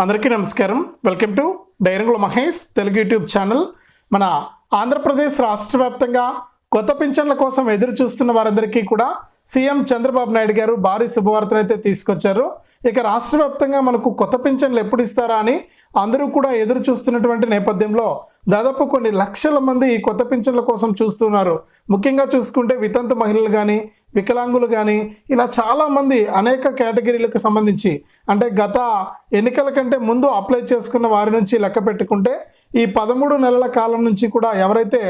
అందరికీ నమస్కారం. Welcome to డైరంగుల Mahesh Telugu YouTube channel. మన ఆంధ్రప్రదేశ్ రాష్ట్ర వ్యాప్తంగా కొత్త పింఛన్ల కోసం ఎదురు చూస్తున్న వారందరికీ కూడా సీఎం చంద్రబాబు నాయుడు గారు భారీ శుభవార్తను అయితే తీసుకొచ్చారు. ఇక రాష్ట్ర వ్యాప్తంగా మనకు కొత్త పింఛన్లు ఎప్పుడు ఇస్తారా అని అందరూ కూడా ఎదురు చూస్తున్నటువంటి నేపథ్యంలో దాదాపు కొన్ని లక్షల మంది ఈ కొత్త పింఛన్ల కోసం చూస్తున్నారు. ముఖ్యంగా చూసుకుంటే వితంతు మహిళలు కానీ వికలాంగులు కానీ ఇలా చాలామంది అనేక కేటగిరీలకు సంబంధించి అంటే గత ఎన్నికల కంటే ముందు అప్లై చేసుకున్న వారి నుంచి లెక్క పెట్టుకుంటే ఈ పదమూడు నెలల కాలం నుంచి కూడా ఎవరైతే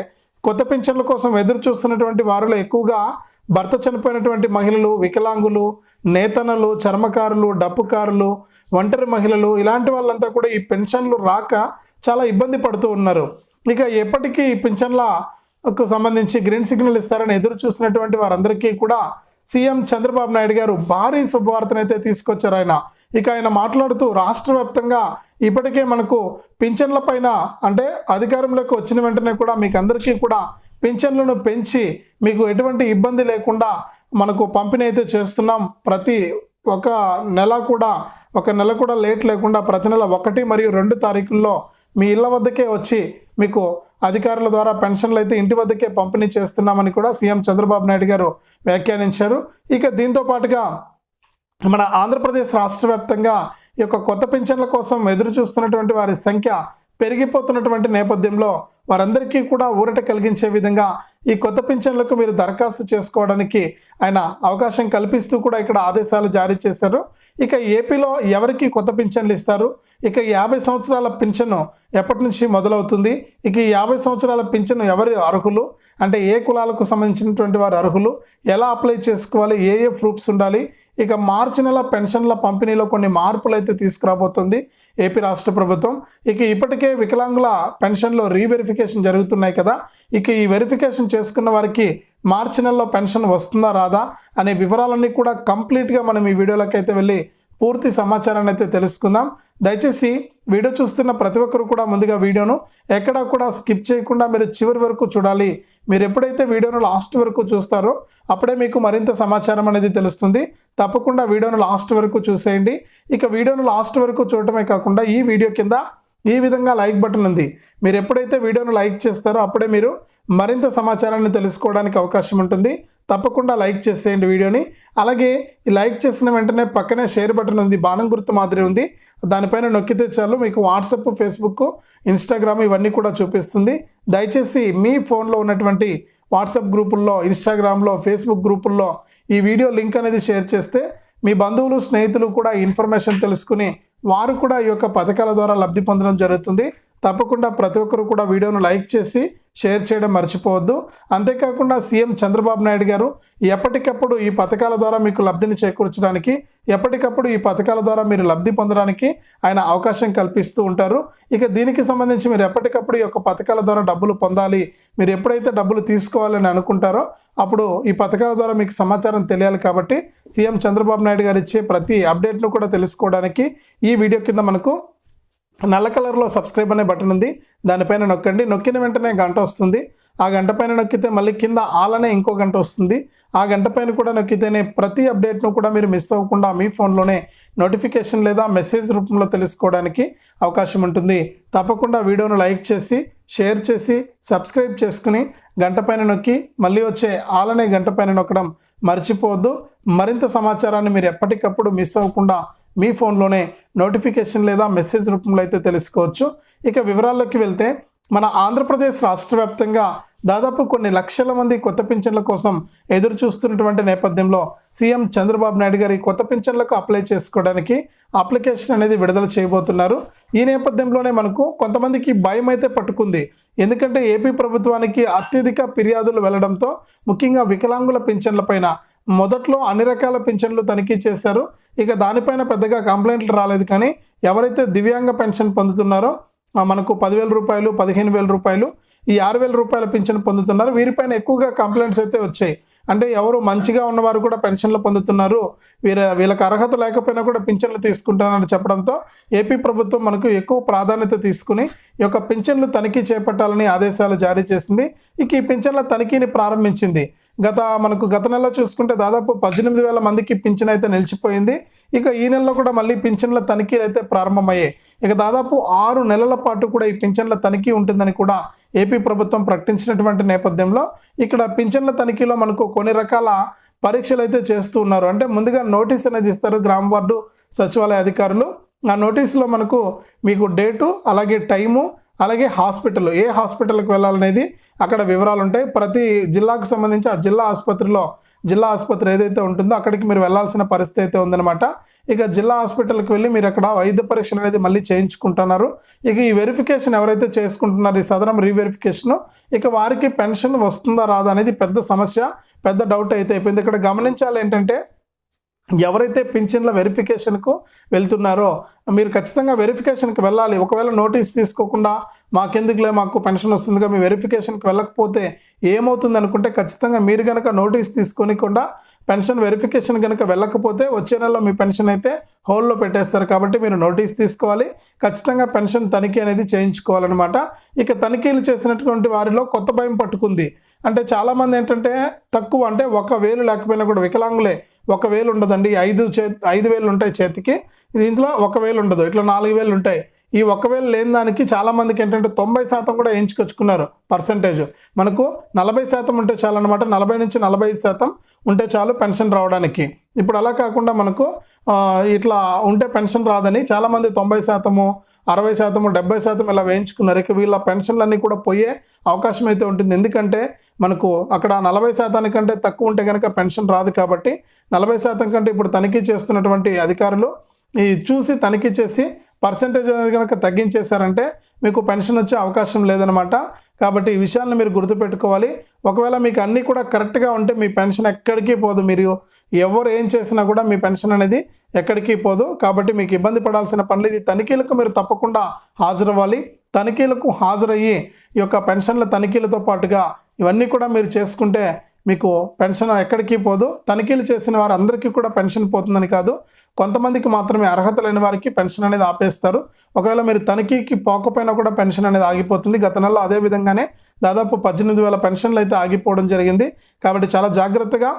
కొత్త పింఛన్ల కోసం ఎదురు చూస్తున్నటువంటి వారిలో ఎక్కువగా భర్త చనిపోయినటువంటి మహిళలు వికలాంగులు నేతనలు చర్మకారులు డప్పుకారులు ఒంటరి మహిళలు ఇలాంటి వాళ్ళంతా కూడా ఈ పెన్షన్లు రాక చాలా ఇబ్బంది పడుతూ ఉన్నారు. ఇక ఎప్పటికీ ఈ పింఛన్లకు సంబంధించి గ్రీన్ సిగ్నల్ ఇస్తారని ఎదురు చూస్తున్నటువంటి వారందరికీ కూడా సీఎం చంద్రబాబు నాయుడు గారు భారీ శుభవార్తనైతే తీసుకొచ్చారు ఆయన. ఇక ఆయన మాట్లాడుతూ రాష్ట్ర వ్యాప్తంగా ఇప్పటికే మనకు పింఛన్ల పైన అంటే అధికారంలోకి వచ్చిన వెంటనే కూడా మీకు అందరికీ కూడా పింఛన్లను పెంచి మీకు ఎటువంటి ఇబ్బంది లేకుండా మనకు పంపిణీ అయితే చేస్తున్నాం. ప్రతి ఒక నెల కూడా ఒక నెల కూడా లేట్ లేకుండా ప్రతి నెల ఒకటి మరియు రెండు తారీఖుల్లో మీ ఇళ్ళ వద్దకే వచ్చి మీకు అధికారుల ద్వారా పెన్షన్లు అయితే ఇంటి వద్దకే పంపిణీ చేస్తున్నామని కూడా సీఎం చంద్రబాబు నాయుడు గారు వ్యాఖ్యానించారు. ఇక దీంతో పాటుగా మన ఆంధ్రప్రదేశ్ రాష్ట్ర వ్యాప్తంగా ఈ యొక్క కొత్త పింఛన్ల కోసం ఎదురు చూస్తున్నటువంటి వారి సంఖ్య పెరిగిపోతున్నటువంటి నేపథ్యంలో వారందరికీ కూడా ఊరట కలిగించే విధంగా ఈ కొత్త పింఛన్లకు మీరు దరఖాస్తు చేసుకోవడానికి ఆయన అవకాశం కల్పిస్తూ కూడా ఇక్కడ ఆదేశాలు జారీ చేశారు. ఇక ఏపీలో ఎవరికి కొత్త పింఛన్లు ఇస్తారు? ఇక యాభై సంవత్సరాల పింఛను ఎప్పటి నుంచి మొదలవుతుంది? ఇక ఈ యాభై సంవత్సరాల పింఛను ఎవరు అర్హులు? అంటే ఏ కులాలకు సంబంధించినటువంటి వారు అర్హులు? ఎలా అప్లై చేసుకోవాలి? ఏ ఏ ప్రూఫ్స్ ఉండాలి? ఇక మార్చి నెల పెన్షన్ల పంపిణీలో కొన్ని మార్పులు అయితే తీసుకురాబోతుంది ఏపీ రాష్ట్ర ప్రభుత్వం. ఇక ఇప్పటికే వికలాంగుల పెన్షన్లో రీవెరిఫికేషన్ జరుగుతున్నాయి కదా. ఇక ఈ వెరిఫికేషన్ చేసుకున్న వారికి మార్చి నెలలో పెన్షన్ వస్తుందా రాదా అనే వివరాలన్నీ కూడా కంప్లీట్గా మనం ఈ వీడియోలోకి అయితే వెళ్ళి పూర్తి సమాచారాన్ని అయితే తెలుసుకుందాం. దయచేసి వీడియో చూస్తున్న ప్రతి ఒక్కరు కూడా ముందుగా వీడియోను ఎక్కడా కూడా స్కిప్ చేయకుండా మీరు చివరి వరకు చూడాలి. మీరు ఎప్పుడైతే వీడియోను లాస్ట్ వరకు చూస్తారో అప్పుడే మీకు మరింత సమాచారం అనేది తెలుస్తుంది. తప్పకుండా వీడియోను లాస్ట్ వరకు చూసేయండి. ఇక వీడియోను లాస్ట్ వరకు చూడటమే కాకుండా ఈ వీడియో కింద ఈ విధంగా లైక్ బటన్ ఉంది. మీరు ఎప్పుడైతే వీడియోను లైక్ చేస్తారో అప్పుడే మీరు మరింత సమాచారాన్ని తెలుసుకోవడానికి అవకాశం ఉంటుంది. తప్పకుండా లైక్ చేసేయండి వీడియోని. అలాగే ఈ లైక్ చేసిన వెంటనే పక్కనే షేర్ బటన్ ఉంది. బాణం గుర్తు మాదిరి ఉంది. దానిపైన నొక్కితే చాలు మీకు వాట్సప్ ఫేస్బుక్ ఇన్స్టాగ్రామ్ ఇవన్నీ కూడా చూపిస్తుంది. దయచేసి మీ ఫోన్లో ఉన్నటువంటి వాట్సాప్ గ్రూపుల్లో ఇన్స్టాగ్రామ్లో ఫేస్బుక్ గ్రూపుల్లో ఈ వీడియో లింక్ అనేది షేర్ చేస్తే మీ బంధువులు స్నేహితులు కూడా ఈ ఇన్ఫర్మేషన్ తెలుసుకుని వారు కూడా ఈ యొక్క పథకాల ద్వారా లబ్ధి పొందడం జరుగుతుంది. తప్పకుండా ప్రతి ఒక్కరు కూడా వీడియోను లైక్ చేసి షేర్ చేయడం మర్చిపోవద్దు. అంతేకాకుండా సీఎం చంద్రబాబు నాయుడు గారు ఎప్పటికప్పుడు ఈ పథకాల ద్వారా మీకు లబ్ధిని చేకూర్చడానికి ఎప్పటికప్పుడు ఈ పథకాల ద్వారా మీరు లబ్ధి పొందడానికి ఆయన అవకాశం కల్పిస్తూ ఉంటారు. ఇక దీనికి సంబంధించి మీరు ఎప్పటికప్పుడు ఈ యొక్క పథకాల ద్వారా డబ్బులు పొందాలి మీరు ఎప్పుడైతే డబ్బులు తీసుకోవాలని అనుకుంటారో అప్పుడు ఈ పథకాల ద్వారా మీకు సమాచారం తెలియాలి కాబట్టి సీఎం చంద్రబాబు నాయుడు గారు ఇచ్చే ప్రతి అప్డేట్ను కూడా తెలుసుకోవడానికి ఈ వీడియో కింద మనకు నల్ల కలర్లో సబ్స్క్రైబ్ అనే బటన్ ఉంది. దానిపైన నొక్కండి. నొక్కిన వెంటనే గంట వస్తుంది. ఆ గంట పైన నొక్కితే మళ్ళీ కింద ఆలనే ఇంకో గంట వస్తుంది. ఆ గంట పైన కూడా నొక్కితేనే ప్రతి అప్డేట్ను కూడా మీరు మిస్ అవ్వకుండా మీ ఫోన్లోనే నోటిఫికేషన్ లేదా మెసేజ్ రూపంలో తెలుసుకోవడానికి అవకాశం ఉంటుంది. తప్పకుండా వీడియోను లైక్ చేసి షేర్ చేసి సబ్స్క్రైబ్ చేసుకుని గంట పైన నొక్కి మళ్ళీ వచ్చే ఆలనే గంట పైన నొక్కడం మర్చిపోవద్దు. మరింత సమాచారాన్ని మీరు ఎప్పటికప్పుడు మిస్ అవ్వకుండా మీ ఫోన్లోనే నోటిఫికేషన్ లేదా మెసేజ్ రూపంలో అయితే తెలుసుకోవచ్చు. ఇక వివరాల్లోకి వెళ్తే మన ఆంధ్రప్రదేశ్ రాష్ట్ర వ్యాప్తంగా దాదాపు కొన్ని లక్షల మంది కొత్త పింఛన్ల కోసం ఎదురు చూస్తున్నటువంటి నేపథ్యంలో సీఎం చంద్రబాబు నాయుడు గారి కొత్త పింఛన్లకు అప్లై చేసుకోవడానికి అప్లికేషన్ అనేది విడుదల చేయబోతున్నారు. ఈ నేపథ్యంలోనే మనకు కొంతమందికి భయం అయితే పట్టుకుంది. ఎందుకంటే ఏపీ ప్రభుత్వానికి అత్యధిక ఫిర్యాదులు వెళ్ళడంతో ముఖ్యంగా వికలాంగుల పింఛన్లపైన మొదట్లో అన్ని రకాల పింఛన్లు తనిఖీ చేశారు. ఇక దానిపైన పెద్దగా కంప్లైంట్లు రాలేదు కానీ ఎవరైతే దివ్యాంగ పెన్షన్ పొందుతున్నారో మనకు పదివేల రూపాయలు పదిహేను వేల రూపాయలు ఈ ఆరు వేల రూపాయల పింఛన్ పొందుతున్నారు. వీరిపైన ఎక్కువగా కంప్లైంట్స్ అయితే వచ్చాయి. అంటే ఎవరు మంచిగా ఉన్నవారు కూడా పెన్షన్లు పొందుతున్నారు. వీర వీళ్ళకి అర్హత లేకపోయినా కూడా పింఛన్లు తీసుకుంటారని చెప్పడంతో ఏపీ ప్రభుత్వం మనకు ఎక్కువ ప్రాధాన్యత తీసుకుని ఈ యొక్క పింఛన్లు తనిఖీ చేపట్టాలని ఆదేశాలు జారీ చేసింది. ఇక ఈ పింఛన్ల తనిఖీని ప్రారంభించింది. గత మనకు గత నెల చూసుకుంటే దాదాపు పద్దెనిమిది వేల మందికి పింఛన్ అయితే నిలిచిపోయింది. ఇక ఈ నెలలో కూడా మళ్ళీ పింఛన్ల తనిఖీలు అయితే ప్రారంభమయ్యాయి. ఇక దాదాపు ఆరు నెలల పాటు కూడా ఈ పింఛన్ల తనిఖీ ఉంటుందని కూడా ఏపీ ప్రభుత్వం ప్రకటించినటువంటి నేపథ్యంలో ఇక్కడ పింఛన్ల తనిఖీలో మనకు కొన్ని రకాల పరీక్షలు అయితే చేస్తూ ఉన్నారు. అంటే ముందుగా నోటీస్ అనేది ఇస్తారు గ్రామ వార్డు సచివాలయ అధికారులు. ఆ నోటీసులో మనకు మీకు డేటు అలాగే టైము అలాగే హాస్పిటల్ ఏ హాస్పిటల్కి వెళ్ళాలనేది అక్కడ వివరాలు ఉంటాయి ప్రతి జిల్లాకు సంబంధించి ఆ జిల్లా ఆసుపత్రిలో జిల్లా ఆసుపత్రి ఏదైతే ఉంటుందో అక్కడికి మీరు వెళ్ళాల్సిన పరిస్థితి అయితే ఉందన్నమాట. ఇక జిల్లా హాస్పిటల్కి వెళ్ళి మీరు అక్కడ వైద్య పరీక్షలు అనేది మళ్ళీ చేయించుకుంటున్నారు. ఇక ఈ వెరిఫికేషన్ ఎవరైతే చేసుకుంటున్నారో ఈ సదరం రీవెరిఫికేషన్ ఇక వారికి పెన్షన్ వస్తుందా రాదా అనేది పెద్ద సమస్య పెద్ద డౌట్ అయితే అయిపోయింది. ఇక్కడ గమనించాలి ఏంటంటే ఎవరైతే పింఛన్ల వెరిఫికేషన్కు వెళ్తున్నారో మీరు ఖచ్చితంగా వెరిఫికేషన్కి వెళ్ళాలి. ఒకవేళ నోటీస్ తీసుకోకుండా మాకెందుకులే మాకు పెన్షన్ వస్తుందిగా మీ వెరిఫికేషన్కి వెళ్ళకపోతే ఏమవుతుంది అనుకుంటే ఖచ్చితంగా మీరు కనుక నోటీస్ తీసుకోనికుండా పెన్షన్ వెరిఫికేషన్ కనుక వెళ్ళకపోతే వచ్చే నెలలో మీ పెన్షన్ అయితే హోల్లో పెట్టేస్తారు. కాబట్టి మీరు నోటీస్ తీసుకోవాలి. ఖచ్చితంగా పెన్షన్ తనిఖీ అనేది చేయించుకోవాలన్నమాట. ఇక తనిఖీలు చేసినటువంటి వారిలో కొత్త భయం పట్టుకుంది. అంటే చాలామంది ఏంటంటే తక్కువ అంటే ఒక వేలు లేకపోయినా కూడా వికలాంగులే. ఒక వేలు ఉండదండి. ఐదు చే ఐదు వేలు ఉంటాయి చేతికి. దీంట్లో ఒక వేలు ఉండదు. ఇట్లా నాలుగు వేలు ఉంటాయి. ఈ ఒకవేళ లేని దానికి చాలామందికి ఏంటంటే తొంభై శాతం కూడా ఎంచుకొచ్చుకున్నారు పర్సంటేజ్. మనకు నలభై శాతం ఉంటే చాలు అనమాట నలభై నుంచి నలభై ఐదు శాతం ఉంటే చాలు పెన్షన్ రావడానికి. ఇప్పుడు అలా కాకుండా మనకు ఇట్లా ఉంటే పెన్షన్ రాదని చాలామంది తొంభై శాతము అరవై శాతము డెబ్బై శాతం ఇలా వేయించుకున్నారు. ఇక వీళ్ళ పెన్షన్లన్నీ కూడా పోయే అవకాశం అయితే ఉంటుంది. ఎందుకంటే మనకు అక్కడ నలభై శాతానికంటే తక్కువ ఉంటే కనుక పెన్షన్ రాదు కాబట్టి నలభై శాతం కంటే ఇప్పుడు తనిఖీ చేస్తున్నటువంటి అధికారులు ఈ చూసి తనిఖీ చేసి పర్సంటేజ్ అనేది కనుక తగ్గించేశారంటే మీకు పెన్షన్ వచ్చే అవకాశం లేదనమాట కాబట్టి ఈ విషయాలను మీరు గుర్తుపెట్టుకోవాలి. ఒకవేళ మీకు అన్నీ కూడా కరెక్ట్గా ఉంటే మీ పెన్షన్ ఎక్కడికి పోదు మీరు. ఎవరు ఏం చేసినా కూడా మీ పెన్షన్ అనేది ఎక్కడికి పోదు. కాబట్టి మీకు ఇబ్బంది పడాల్సిన పనులు ఇది తనిఖీలకు మీరు తప్పకుండా హాజరవ్వాలి. తనిఖీలకు హాజరయ్యి ఈ యొక్క పెన్షన్ల తనిఖీలతో పాటుగా ఇవన్నీ కూడా మీరు చేసుకుంటే మీకు పెన్షన్ ఎక్కడికి పోదు. తనిఖీలు చేసిన వారు అందరికీ కూడా పెన్షన్ పోతుందని కాదు. కొంతమందికి మాత్రమే అర్హత లేని వారికి పెన్షన్ అనేది ఆపేస్తారు. ఒకవేళ మీరు తనిఖీకి పోకపోయినా కూడా పెన్షన్ అనేది ఆగిపోతుంది. గత నెలలో అదే విధంగానే దాదాపు పద్దెనిమిది వేల పెన్షన్లు అయితే ఆగిపోవడం జరిగింది. కాబట్టి చాలా జాగ్రత్తగా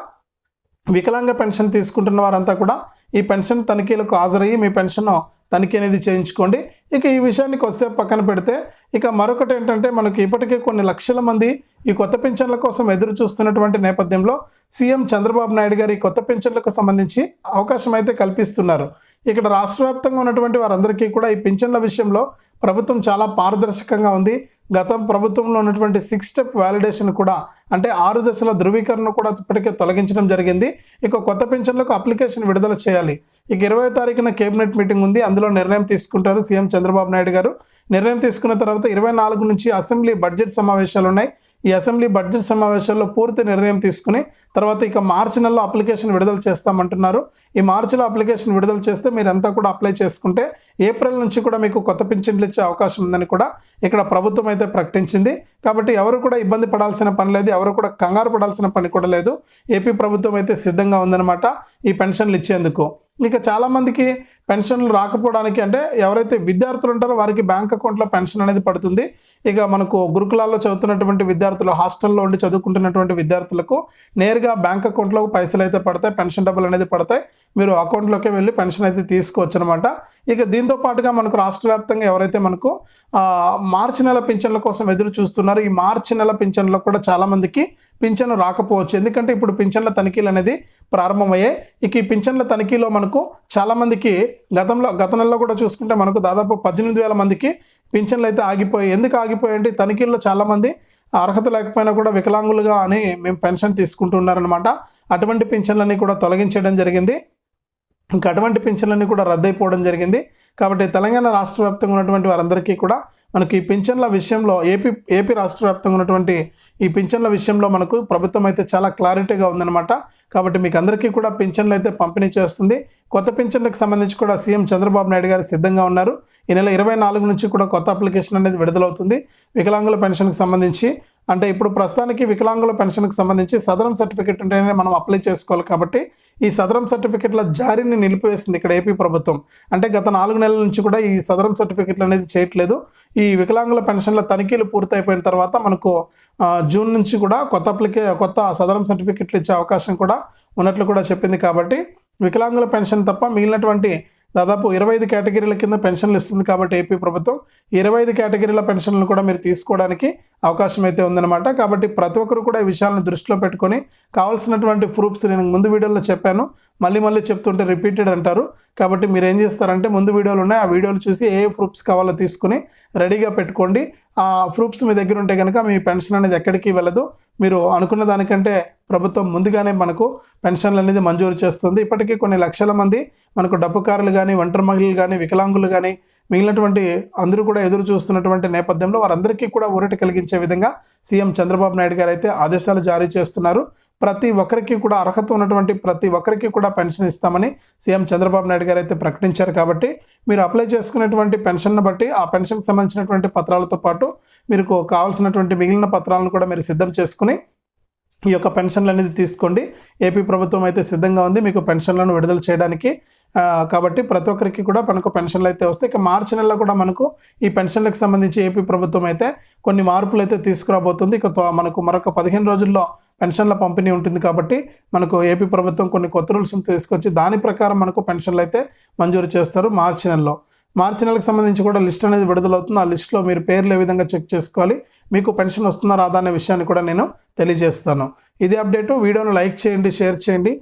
వికలాంగ పెన్షన్ తీసుకుంటున్న వారంతా కూడా ఈ పెన్షన్ తనిఖీలకు హాజరయ్యి మీ పెన్షన్ తనిఖీ అనేది చేయించుకోండి. ఇక ఈ విషయానికి వస్తే పక్కన పెడితే ఇక మరొకటి ఏంటంటే మనకి ఇప్పటికే కొన్ని లక్షల మంది ఈ కొత్త పెన్షన్ల కోసం ఎదురు చూస్తున్నటువంటి నేపథ్యంలో సీఎం చంద్రబాబు నాయుడు గారు ఈ కొత్త పెన్షన్లకు సంబంధించి అవకాశం అయితే కల్పిస్తున్నారు. ఇక్కడ రాష్ట్ర వ్యాప్తంగా ఉన్నటువంటి వారందరికీ కూడా ఈ పెన్షన్ల విషయంలో ప్రభుత్వం చాలా పారదర్శకంగా ఉంది. గత ప్రభుత్వంలో ఉన్నటువంటి సిక్స్ స్టెప్ వ్యాలిడేషన్ కూడా అంటే ఆరు దశల ధృవీకరణ కూడా ఇప్పటికే తొలగించడం జరిగింది. ఇక కొత్త పెన్షన్లకు అప్లికేషన్ విడుదల చేయాలి. ఇక ఇరవై తారీఖున కేబినెట్ మీటింగ్ ఉంది. అందులో నిర్ణయం తీసుకుంటారు సీఎం చంద్రబాబు నాయుడు గారు. నిర్ణయం తీసుకున్న తర్వాత ఇరవై నాలుగు నుంచి అసెంబ్లీ బడ్జెట్ సమావేశాలు ఉన్నాయి. ఈ అసెంబ్లీ బడ్జెట్ సమావేశాల్లో పూర్తి నిర్ణయం తీసుకుని తర్వాత ఇక మార్చి నెలలో అప్లికేషన్ విడుదల చేస్తామంటున్నారు. ఈ మార్చిలో అప్లికేషన్ విడుదల చేస్తే మీరంతా కూడా అప్లై చేసుకుంటే ఏప్రిల్ నుంచి కూడా మీకు కొత్త పింఛన్లు ఇచ్చే అవకాశం ఉందని కూడా ఇక్కడ ప్రభుత్వం అయితే ప్రకటించింది. కాబట్టి ఎవరు కూడా ఇబ్బంది పడాల్సిన పని లేదు ఎవరు కూడా కంగారు పడాల్సిన పని కూడా లేదు. ఏపీ ప్రభుత్వం అయితే సిద్ధంగా ఉందన్నమాట ఈ పెన్షన్లు ఇచ్చేందుకు. ఇక చాలామందికి పెన్షన్లు రాకపోవడానికి అంటే ఎవరైతే విద్యార్థులు ఉంటారో వారికి బ్యాంక్ అకౌంట్లో పెన్షన్ అనేది పడుతుంది. ఇక మనకు గురుకులాల్లో చదువుతున్నటువంటి విద్యార్థులు హాస్టల్లో ఉండి చదువుకుంటున్నటువంటి విద్యార్థులకు నేరుగా బ్యాంక్ అకౌంట్లో పైసలు అయితే పడతాయి పెన్షన్ డబ్బులు అనేది పడతాయి. మీరు అకౌంట్లోకి వెళ్ళి పెన్షన్ అయితే తీసుకోవచ్చు అనమాట ఇక దీంతో పాటుగా మనకు రాష్ట్ర వ్యాప్తంగా ఎవరైతే మనకు మార్చి నెల పింఛన్ల కోసం ఎదురు చూస్తున్నారో ఈ మార్చి నెల పింఛన్లో కూడా చాలామందికి పింఛను రాకపోవచ్చు. ఎందుకంటే ఇప్పుడు పింఛన్ల తనిఖీలు అనేది ప్రారంభమయ్యాయి ఇక ఈ పింఛన్ల తనిఖీలో మనకు చాలామందికి గతంలో గత నెలలో కూడా చూసుకుంటే మనకు దాదాపు పద్దెనిమిది వేల మందికి పింఛన్లు అయితే ఆగిపోయాయి. ఎందుకు ఆగిపోయాయంటే అంటే తనిఖీల్లో చాలామంది అర్హత లేకపోయినా కూడా వికలాంగులుగా అని మేము పెన్షన్ తీసుకుంటున్నారనమాట అటువంటి పింఛన్లన్నీ కూడా తొలగించడం జరిగింది. ఇంకా అటువంటి పింఛన్లన్నీ కూడా రద్దయిపోవడం జరిగింది. కాబట్టి తెలంగాణ రాష్ట్ర వ్యాప్తంగా ఉన్నటువంటి వారందరికీ కూడా మనకి ఈ పింఛన్ల విషయంలో ఏపీ ఏపీ రాష్ట్ర వ్యాప్తంగా ఉన్నటువంటి ఈ పింఛన్ల విషయంలో మనకు ప్రభుత్వం అయితే చాలా క్లారిటీగా ఉందన్నమాట. కాబట్టి మీకు అందరికీ కూడా పింఛన్లు అయితే పంపిణీ చేస్తుంది. కొత్త పింఛన్లకు సంబంధించి కూడా సీఎం చంద్రబాబు నాయుడు గారు సిద్ధంగా ఉన్నారు. ఈ నెల ఇరవై నాలుగు నుంచి కూడా కొత్త అప్లికేషన్ అనేది విడుదలవుతుంది. వికలాంగుల పెన్షన్కి సంబంధించి అంటే ఇప్పుడు ప్రస్తుతానికి వికలాంగుల పెన్షన్కి సంబంధించి సదరం సర్టిఫికెట్ ఉంటేనే మనం అప్లై చేసుకోవాలి కాబట్టి ఈ సదరం సర్టిఫికెట్ల జారీని నిలిపివేసింది ఇక్కడ ఏపీ ప్రభుత్వం. అంటే గత నాలుగు నెలల నుంచి కూడా ఈ సదరం సర్టిఫికెట్లు అనేది చేయట్లేదు. ఈ వికలాంగుల పెన్షన్ల తనిఖీలు పూర్తయిపోయిన తర్వాత మనకు జూన్ నుంచి కూడా కొత్త అప్లికే కొత్త సదరం సర్టిఫికెట్లు ఇచ్చే అవకాశం కూడా ఉన్నట్లు కూడా చెప్పింది కాబట్టి వికలాంగుల పెన్షన్ తప్ప మిగిలినటువంటి దాదాపు ఇరవై ఐదు కేటగిరీల కింద పెన్షన్లు ఇస్తుంది కాబట్టి ఏపీ ప్రభుత్వం. ఇరవై ఐదు కేటగిరీల పెన్షన్లు కూడా మీరు తీసుకోవడానికి అవకాశం అయితే ఉందన్నమాట. కాబట్టి ప్రతి ఒక్కరు కూడా ఈ విషయాలను దృష్టిలో పెట్టుకొని కావాల్సినటువంటి ప్రూఫ్స్ నేను ముందు వీడియోలో చెప్పాను. మళ్ళీ మళ్ళీ చెప్తుంటే రిపీటెడ్ అంటారు. కాబట్టి మీరు ఏం చేస్తారంటే ముందు వీడియోలు ఉన్నాయి. ఆ వీడియోలు చూసి ఏ ప్రూఫ్స్ కావాలో తీసుకుని రెడీగా పెట్టుకోండి. ఆ ప్రూఫ్స్ మీ దగ్గర ఉంటే కనుక మీ పెన్షన్ అనేది ఎక్కడికి వెళ్ళదు. మీరు అనుకున్న దానికంటే ప్రభుత్వం ముందుగానే మనకు పెన్షన్లు అనేది మంజూరు చేస్తుంది. ఇప్పటికీ కొన్ని లక్షల మంది మనకు డబ్బుకారులు కానీ ఒంటరి మహిళలు కానీ వికలాంగులు కానీ మిగిలినటువంటి అందరూ కూడా ఎదురు చూస్తున్నటువంటి నేపథ్యంలో వారందరికీ కూడా ఊరట కలిగించే విధంగా సీఎం చంద్రబాబు నాయుడు గారు అయితే ఆదేశాలు జారీ చేస్తున్నారు. ప్రతి ఒక్కరికి కూడా అర్హత ఉన్నటువంటి ప్రతి ఒక్కరికి కూడా పెన్షన్ ఇస్తామని సీఎం చంద్రబాబు నాయుడు గారు అయితే ప్రకటించారు కాబట్టి మీరు అప్లై చేసుకునేటువంటి పెన్షన్ను బట్టి ఆ పెన్షన్కి సంబంధించినటువంటి పత్రాలతో పాటు మీకు కావాల్సినటువంటి మిగిలిన పత్రాలను కూడా మీరు సిద్ధం చేసుకుని ఈ యొక్క పెన్షన్లు అనేది తీసుకోండి. ఏపీ ప్రభుత్వం అయితే సిద్ధంగా ఉంది. మీకు పెన్షన్లను విడుదల చేయడానికి కాబట్టి ప్రతి ఒక్కరికి కూడా మనకు పెన్షన్లు అయితే వస్తాయి. ఇక మార్చి నెలలో కూడా మనకు ఈ పెన్షన్లకు సంబంధించి ఏపీ ప్రభుత్వం అయితే కొన్ని మార్పులు అయితే తీసుకురాబోతుంది. ఇక త్వ- మనకు మరొక పదిహేను రోజుల్లో పెన్షన్ల పంపిణీ ఉంటుంది కాబట్టి మనకు ఏపీ ప్రభుత్వం కొన్ని కొత్త రూల్స్ తీసుకొచ్చి దాని ప్రకారం మనకు పెన్షన్లు అయితే మంజూరు చేస్తారు మార్చి నెలలో. మార్చి నెలకు సంబంధించి కూడా లిస్ట్ అనేది విడుదలవుతుంది. ఆ లిస్ట్లో మీరు పేర్లు ఏ విధంగా చెక్ చేసుకోవాలి మీకు పెన్షన్ వస్తుందా రాదా అనే విషయాన్ని కూడా నేను తెలియజేస్తాను. ఇది అప్డేటు. వీడియోను లైక్ చేయండి షేర్ చేయండి.